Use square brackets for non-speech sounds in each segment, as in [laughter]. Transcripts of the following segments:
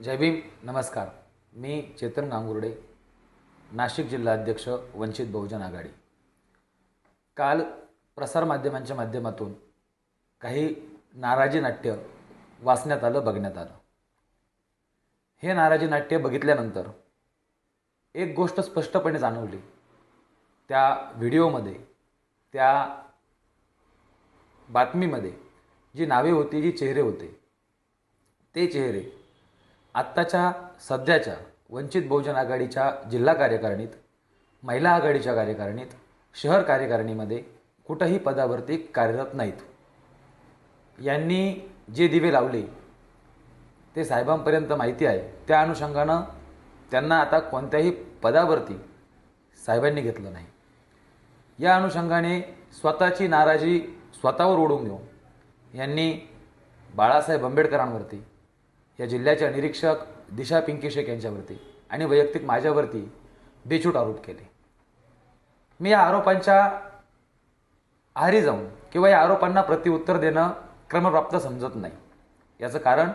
जय भीम नमस्कार. मी चेतन गांगुर्डे नाशिक जिल्हा अध्यक्ष वंचित बहुजन आघाडी. काल प्रसारमाध्यमांच्या माध्यमातून काही नाराजी नाट्य वाचण्यात आलं बघण्यात आलं. हे नाराजी नाट्य बघितल्यानंतर एक गोष्ट स्पष्टपणे जाणवली. त्या व्हिडिओमध्ये त्या बातमीमध्ये जी नावे होती जी चेहरे होते ते चेहरे आत्ताच्या सध्याच्या वंचित बहुजन आघाडीच्या जिल्हा कार्यकारिणीत महिला आघाडीच्या कार्यकारिणीत शहर कार्यकारिणीमध्ये कुठंही पदावरती कार्यरत नाहीत. यांनी जे दिवे लावले ते साहेबांपर्यंत माहिती आहे. त्या अनुषंगानं त्यांना आता कोणत्याही पदावरती साहेबांनी घेतलं नाही. या अनुषंगाने स्वतःची नाराजी स्वतःवर ओढून घेऊन यांनी बाळासाहेब आंबेडकरांवरती या जिल्ह्याच्या निरीक्षक दिशा पिंकी शेख यांच्यावरती आणि वैयक्तिक माझ्यावरती बेछूट आरोप केले. मी या आरोपांच्या आहारी जाऊन किंवा या आरोपांना प्रत्युत्तर देणं क्रमप्राप्त समजत नाही. याचं कारण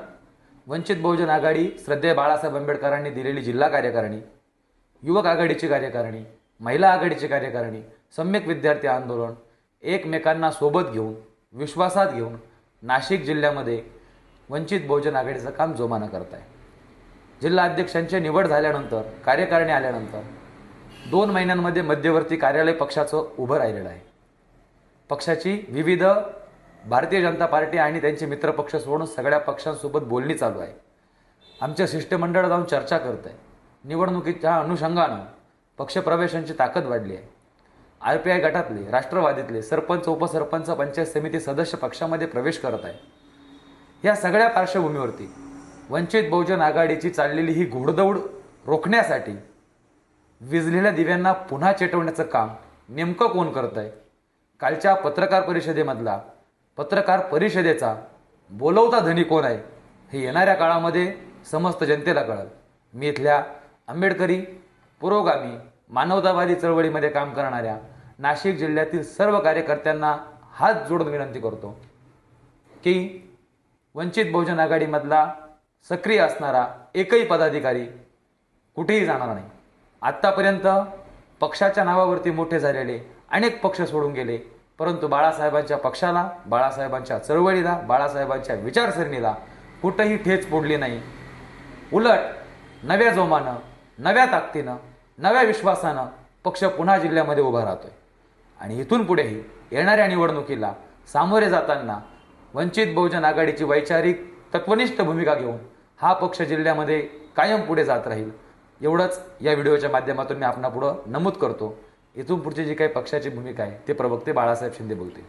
वंचित बहुजन आघाडी श्रद्धेय बाळासाहेब आंबेडकरांनी दिलेली जिल्हा कार्यकारिणी युवक आघाडीची कार्यकारिणी महिला आघाडीची कार्यकारिणी सम्यक विद्यार्थी आंदोलन एकमेकांना सोबत घेऊन विश्वासात घेऊन नाशिक जिल्ह्यामध्ये वंचित बहुजन आघाडीचं काम जोमानं करत आहे जिल्हा अध्यक्षांची निवड झाल्यानंतर कार्यकारिणी आल्यानंतर दोन महिन्यांमध्ये मध्यवर्ती कार्यालय पक्षाचं उभं राहिलेलं आहे. पक्षाची विविध भारतीय जनता पार्टी आणि त्यांचे मित्रपक्ष सोडून सगळ्या पक्षांसोबत बोलणी चालू आहे. आमच्या शिष्टमंडळ जाऊन चर्चा करत आहे निवडणुकीच्या अनुषंगानं पक्षप्रवेशांची ताकद वाढली आहे. आर पी आय गटातले राष्ट्रवादीतले सरपंच उपसरपंच पंचायत समिती सदस्य पक्षामध्ये प्रवेश करत आहे. या सगळ्या पार्श्वभूमीवरती वंचित बहुजन आघाडीची चाललेली ही घोडदौड रोखण्यासाठी विजलेल्या दिव्यांना पुन्हा चेटवण्याचं काम नेमकं कोण करत आहे कालच्या पत्रकार परिषदेमधला पत्रकार परिषदेचा बोलवता धनी कोण आहे हे येणाऱ्या काळामध्ये समस्त जनतेला कळल. मी इथल्या आंबेडकरी पुरोगामी मानवतावादी चळवळीमध्ये काम करणाऱ्या नाशिक जिल्ह्यातील सर्व कार्यकर्त्यांना हात जोडून विनंती करतो की वंचित बहुजन आघाडीमधला सक्रिय असणारा एकही पदाधिकारी कुठेही जाणार नाही. आत्तापर्यंत पक्षाच्या नावावरती मोठे झालेले अनेक पक्ष सोडून गेले परंतु बाळासाहेबांच्या पक्षाला बाळासाहेबांच्या चळवळीला बाळासाहेबांच्या विचारसरणीला कुठंही ठेच पोडली नाही. उलट नव्या जोमानं नव्या ताकदीनं नव्या विश्वासानं पक्ष पुन्हा जिल्ह्यामध्ये उभा राहतोय. आणि इथून पुढेही येणाऱ्या निवडणुकीला सामोरे जाताना वंचित बहुजन आघाडीची वैचारिक तत्वनिष्ठ भूमिका घेऊन हा पक्ष जिल्ह्यामध्ये कायम पुढे जात राहील. एवढंच या व्हिडिओच्या माध्यमातून मी आपणापुढं नमूद करतो. इथून पुढची जी काही पक्षाची भूमिका आहे ते प्रवक्ते बाळासाहेब शिंदे बोलतील.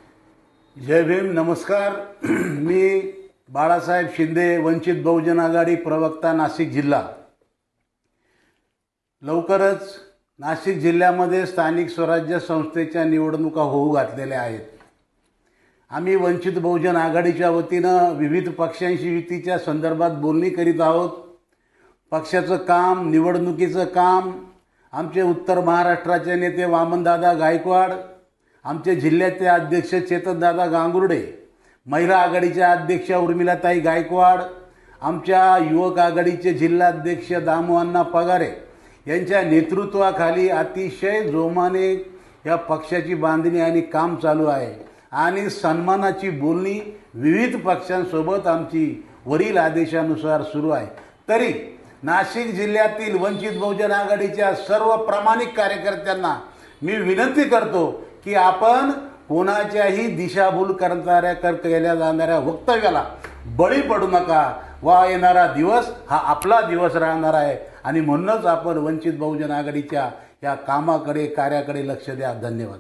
जय भीम नमस्कार. [clears throat] मी बाळासाहेब शिंदे वंचित बहुजन आघाडी प्रवक्ता नाशिक जिल्हा. लवकरच नाशिक जिल्ह्यामध्ये स्थानिक स्वराज्य संस्थेच्या निवडणुका होऊ घातलेल्या आहेत. आम्ही वंचित बहुजन आघाडीच्या वतीनं विविध पक्षांशी युतीच्या संदर्भात बोलणी करीत आहोत. पक्षाचं काम निवडणुकीचं काम आमचे उत्तर महाराष्ट्राचे नेते वामनदादा गायकवाड आमचे जिल्ह्याचे अध्यक्ष चेतनदादा गांगुर्डे महिला आघाडीच्या अध्यक्षा उर्मिलाताई गायकवाड आमच्या युवक आघाडीचे जिल्हाध्यक्ष दामोअण्णा पगारे यांच्या नेतृत्वाखाली अतिशय जोमाने या पक्षाची बांधणी आणि काम चालू आहे. आणि सन्मानाची बोलणी विविध पक्षांसोबत आमची वरील आदेशानुसार सुरू आहे. तरी नाशिक जिल्ह्यातील वंचित बहुजन आघाडीच्या सर्व प्रामाणिक कार्यकर्त्यांना मी विनंती करतो की आपण कोणाच्याही दिशाभूल करणाऱ्या कर केल्या जाणाऱ्या वक्तव्याला बळी पडू नका. वा येणारा दिवस हा आपला दिवस राहणार आहे. आणि म्हणूनच आपण वंचित बहुजन आघाडीच्या या कामाकडे कार्याकडे लक्ष द्या. धन्यवाद.